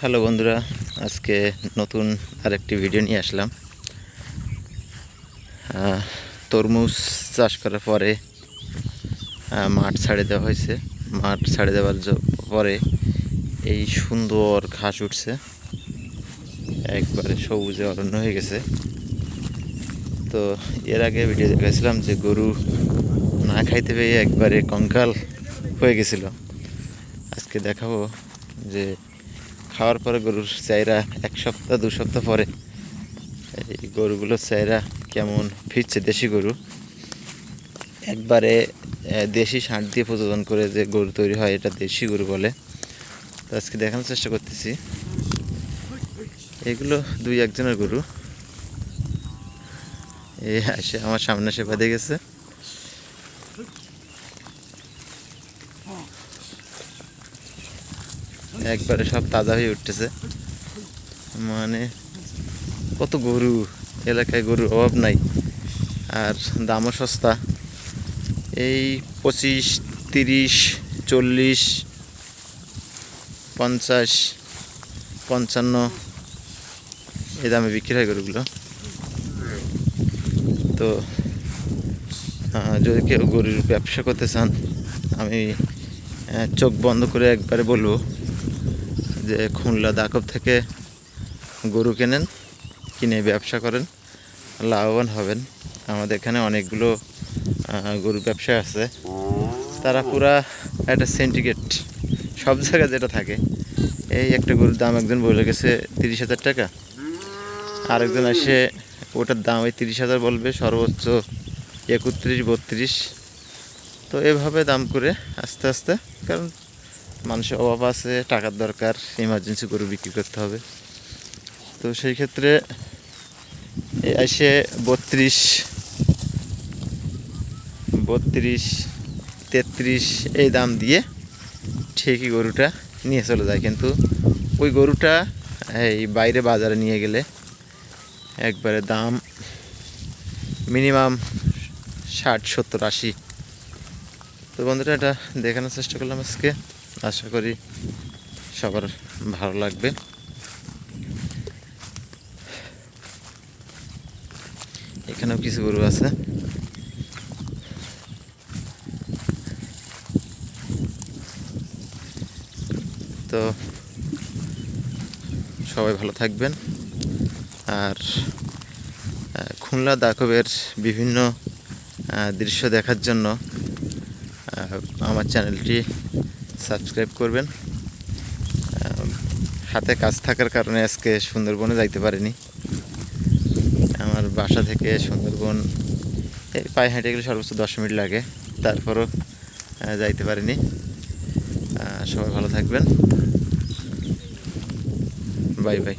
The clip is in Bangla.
হ্যালো বন্ধুরা, আজকে নতুন আরেকটি ভিডিও নিয়ে আসলাম। তরমুজ চাষ করার পরে মাঠ ছাড়ে দেওয়া হয়েছে। মাঠ ছাড়ে দেওয়ার পরে এই সুন্দর ঘাস উঠছে। একবারে সবুজে অরণ্য হয়ে গেছে। তো এর আগে ভিডিও দেখাছিলাম যে গরু না খাইতে পেয়ে একবারে কঙ্কাল হয়ে গেছিল। আজকে দেখাবো যে খাওয়ার পরে গরুর চাইরা এক সপ্তাহ, দু সপ্তাহ পরে এই গরুগুলোর চাইরা কেমন ফিরছে দেশি গরু? একবারে দেশি ষাঁড় দিয়ে প্রযোজন করে যে গরু তৈরি হয়, এটা দেশি গরু বলে। তো আজকে দেখানোর চেষ্টা করতেছি। এগুলো দুই একজনের গরু। এই আসে আমার সামনে সে বেঁধে গেছে। একবারে সব তাজা হয়ে উঠতেছে। মানে কত গরু, এলাকায় গরুর অভাব নাই। আর দামও সস্তা। এই পঁচিশ, তিরিশ, চল্লিশ, পঞ্চাশ, পঞ্চান্ন এই দামে বিক্রি হয় গরুগুলো। তো যদি কেউ গরুর ব্যবসা করতে চান, আমি চোখ বন্ধ করে একবারে বলব যে খুলনা দাকব থেকে গরু কেনেন, কিনে ব্যবসা করেন, লাভবান হবেন। আমাদের এখানে অনেকগুলো গরুর ব্যবসা আছে। তারা পুরা একটা সেন্টিকেট সব জায়গায় যেটা থাকে। এই একটা গরুর দাম একজন বলে গেছে তিরিশ হাজার টাকা। আরেকজন এসে ওটার দাম ওই তিরিশ হাজার বলবে, সর্বোচ্চ একত্রিশ, বত্রিশ। তো এভাবে দাম করে আস্তে আস্তে, কারণ মানুষের অভাব আছে, টাকার দরকার ইমার্জেন্সি গরু বিক্রি করতে হবে। তো সেই ক্ষেত্রে এসে বত্রিশ বত্রিশ, তেত্রিশ এই দাম দিয়ে ঠিকই গরুটা নিয়ে চলে যায়। কিন্তু ওই গরুটা, এই বাইরে বাজারে নিয়ে গেলে একবারে দাম মিনিমাম ষাট, সত্তর, আশি। তো বন্ধুরা, এটা দেখানোর চেষ্টা করলাম আজকে। আশা করি সবার ভালো লাগবে। এখানেও কিছু গরু আছে। তো সবাই ভালো থাকবেন। আর খুলনা দাকবের বিভিন্ন দৃশ্য দেখার জন্য আমার চ্যানেলটি সাবস্ক্রাইব করবেন। হাতে কাজ থাকার কারণে আজকে সুন্দরবনে যাইতে পারিনি। আমার বাসা থেকে সুন্দরবন, এই পায়ে হেঁটে গেলে সর্বোচ্চ দশ মিনিট লাগে। তারপরও যাইতে পারিনি। সবাই ভালো থাকবেন। Bye bye.